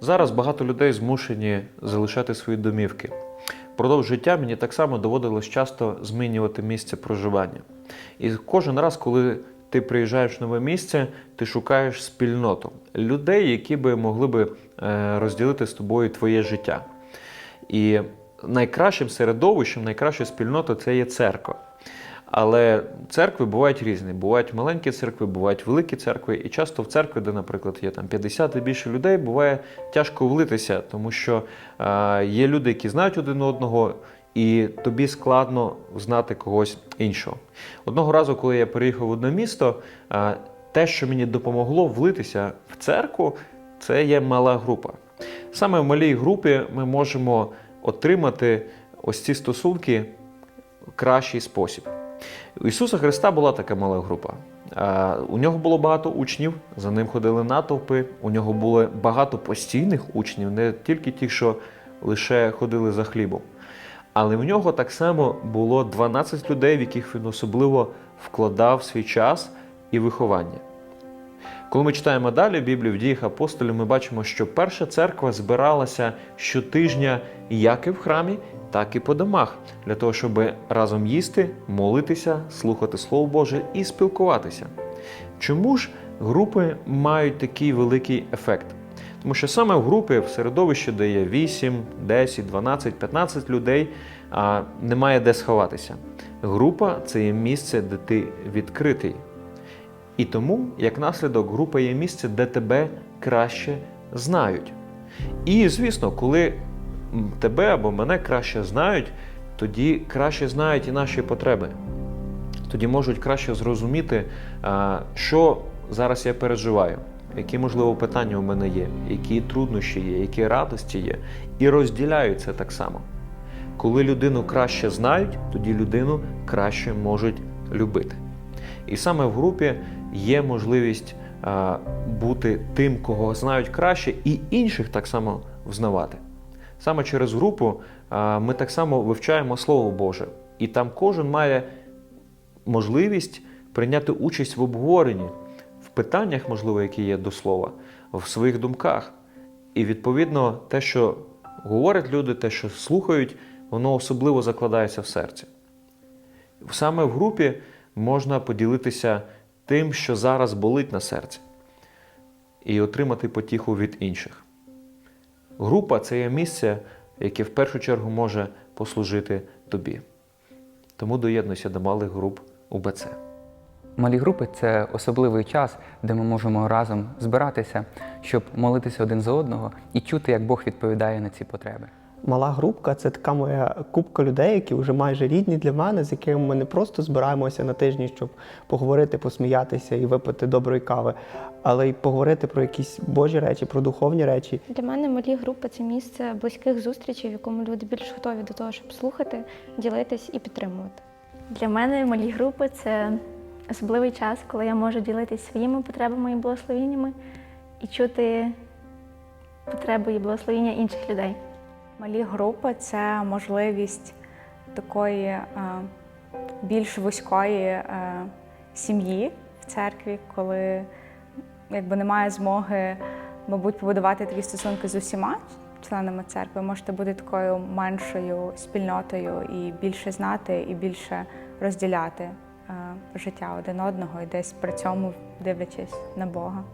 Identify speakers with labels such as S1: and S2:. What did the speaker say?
S1: Зараз багато людей змушені залишати свої домівки. Впродовж життя мені так само доводилось часто змінювати місце проживання. І кожен раз, коли ти приїжджаєш в нове місце, ти шукаєш спільноту людей, які би могли би е, розділити з тобою твоє життя. І найкращим середовищем, найкращою спільнотою це є церква. Але церкви бувають різні. Бувають маленькі церкви, бувають великі церкви. І часто в церкві, де, наприклад, є там 50 і більше людей, буває тяжко влитися, тому що е, є люди, які знають один одного, і тобі складно знати когось іншого. Одного разу, коли я переїхав в одне місто, е, те, що мені допомогло влитися в церкву, це є мала група. Саме в малій групі ми можемо отримати ось ці стосунки в кращий спосіб. У Ісуса Христа була така мала група. У нього було багато учнів, за ним ходили натовпи. У нього було багато постійних учнів, не тільки ті, що лише ходили за хлібом. Але в нього так само було 12 людей, в яких він особливо вкладав свій час і виховання. Коли ми читаємо далі Біблію в діях апостолів, ми бачимо, що перша церква збиралася щотижня як і в храмі, так і по домах, для того, щоб разом їсти, молитися, слухати Слово Боже і спілкуватися. Чому ж групи мають такий великий ефект? Тому що саме в групі, в середовищі, де є 8, 10, 12, 15 людей, а, немає де сховатися. Група це є місце, де ти відкритий. І тому, як наслідок, група є місце, де тебе краще знають. І, звісно, коли тебе або мене краще знають, тоді краще знають і наші потреби. Тоді можуть краще зрозуміти, що зараз я переживаю, які, можливо, питання у мене є, які труднощі є, які радості є, і розділяють це так само. Коли людину краще знають, тоді людину краще можуть любити. І саме в групі є можливість бути тим, кого знають краще, і інших так само взнавати. Саме через групу ми так само вивчаємо Слово Боже, і там кожен має можливість прийняти участь в обговоренні, в питаннях, можливо, які є до слова, в своїх думках. І відповідно, те, що говорять люди, те, що слухають, воно особливо закладається в серці. Саме в групі можна поділитися тим, що зараз болить на серці, і отримати потіху від інших. Група це є місце, яке в першу чергу може послужити тобі. Тому доєднуйся до малих груп УБЦ.
S2: Малі групи це особливий час, де ми можемо разом збиратися, щоб молитися один за одного і чути, як Бог відповідає на ці потреби.
S3: Мала групка це така моя купка людей, які вже майже рідні для мене, з якими ми не просто збираємося на тижні, щоб поговорити, посміятися і випити доброї кави, але й поговорити про якісь божі речі, про духовні речі.
S4: Для мене малі групи це місце близьких зустрічей, в якому люди більш готові до того, щоб слухати, ділитись і підтримувати.
S5: Для мене малі групи це особливий час, коли я можу ділитися своїми потребами і благословеннями і чути потреби і благословення інших людей.
S6: Малі групи це можливість такої е, більш вузької е, сім'ї в церкві, коли якби немає змоги, мабуть, побудувати такі стосунки з усіма членами церкви. Можете бути такою меншою спільнотою і більше знати, і більше розділяти е, життя один одного, і десь при цьому дивлячись на Бога.